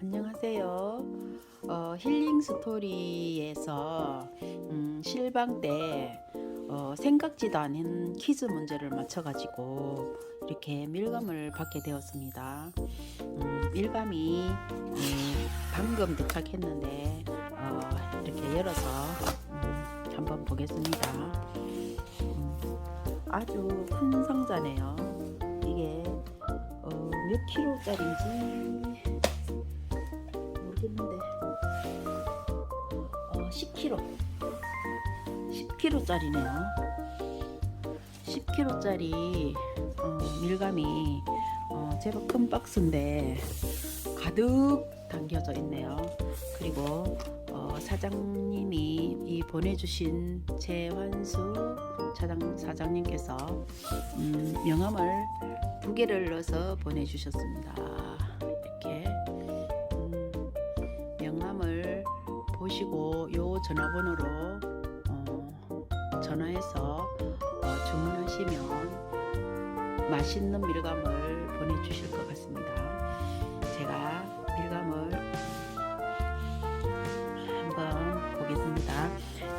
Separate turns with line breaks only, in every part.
안녕하세요. 어, 힐링 스토리에서 음, 실방 때 어, 생각지도 않은 퀴즈 문제를 맞춰가지고 이렇게 밀감을 받게 되었습니다. 음, 밀감이 음, 방금 도착했는데 어, 이렇게 열어서 음, 한번 보겠습니다. 음, 아주 큰 상자네요. 몇 킬로짜리인지 모르겠는데. 어, 10kg 10kg짜리네요. 10kg짜리 어, 밀감이 어, 제법 큰 박스인데 가득 담겨져 있네요. 그리고 어, 사장님이 이 보내주신 최환수 사장, 사장님께서 음, 명함을 두 개를 넣어서 보내주셨습니다 이렇게 음, 명함을 보시고 요 전화번호로 어, 전화해서 어, 주문하시면 맛있는 밀감을 보내주실 것 같습니다. 제가 밀감을 한번 보겠습니다.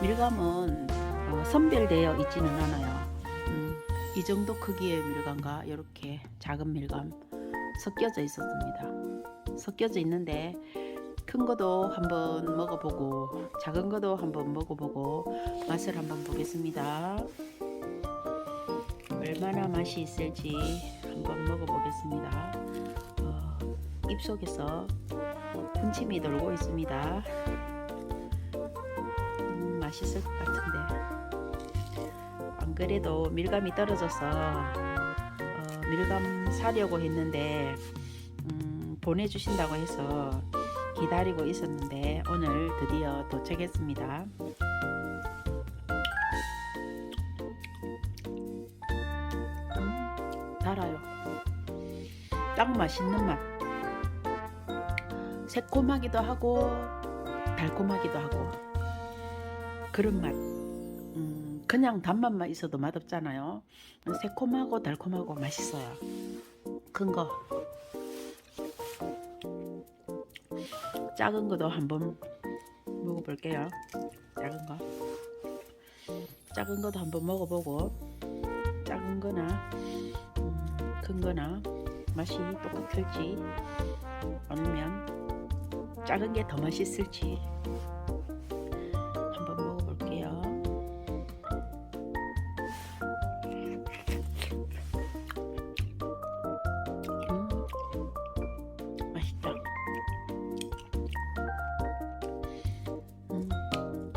밀감은 어, 선별되어 있지는 않아요. 음, 이 정도 크기의 밀감과 이렇게 작은 밀감 섞여져 있었습니다. 섞여져 있는데 큰 거도 한번 먹어보고 작은 거도 한번 먹어보고 맛을 한번 보겠습니다. 얼마나 맛이 있을지 한번 먹어보겠습니다. 어, 입속에서 군침이 돌고 있습니다. 음, 맛있을 것 같은데 안 그래도 밀감이 떨어져서 어, 밀감 사려고 했는데 음, 보내주신다고 해서 기다리고 있었는데 오늘 드디어 도착했습니다. 음, 달아요. 딱 맛있는 맛. 새콤하기도 하고 달콤하기도 하고 그런 맛. 음, 그냥 단맛만 있어도 맛없잖아요. 새콤하고 달콤하고 맛있어요. 큰 거. 작은 것도 한번 먹어볼게요. 작은 거. 작은 것도 한번 먹어보고 작은 거나 음, 큰 거나 맛이 똑같을지 아니면 작은 게 더 맛있을지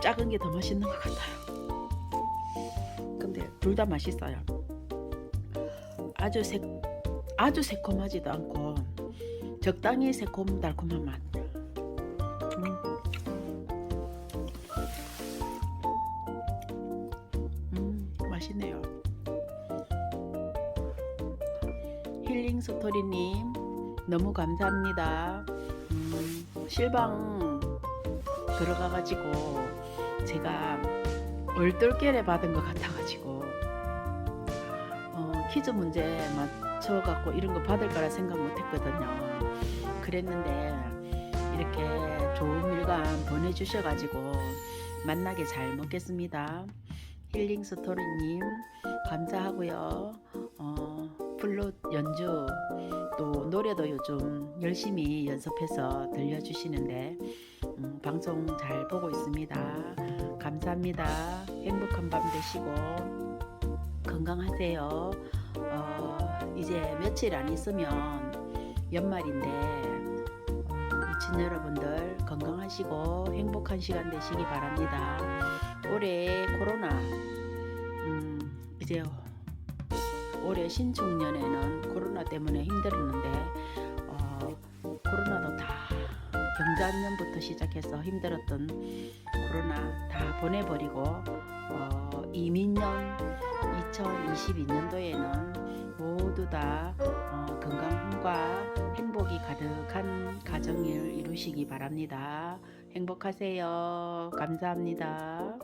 작은 게 더 맛있는 것 같아요. 근데 둘 다 맛있어요. 아주 새 아주 새콤하지도 않고 적당히 새콤 달콤한 맛. 음. 음, 맛있네요. 힐링 스토리님 너무 감사합니다. 음, 실방 들어가가지고 제가 얼떨결에 받은 것 같아가지고 어, 퀴즈 문제 맞춰갖고 이런 거 받을 거라 생각 못했거든요. 그랬는데 이렇게 좋은 밀감 보내주셔가지고 만나게 잘 먹겠습니다. 힐링 스토리님 감사하고요. 어, 플룻 연주 또 노래도 요즘 열심히 연습해서 들려주시는데 음, 방송 잘 보고 있습니다. 감사합니다. 행복한 밤 되시고 건강하세요. 어, 이제 며칠 안 있으면 연말인데 어, 미친 여러분들 건강하시고 행복한 시간 되시기 바랍니다. 올해 코로나 음, 이제 올해 신축년에는 코로나 때문에 힘들었는데 어, 코로나도 다 경자년부터 시작해서 힘들었던 코로나 다 보내버리고 어, 이민년 2022년도에는 모두 다 어, 건강과 행복이 가득한 가정을 이루시기 바랍니다. 행복하세요. 감사합니다.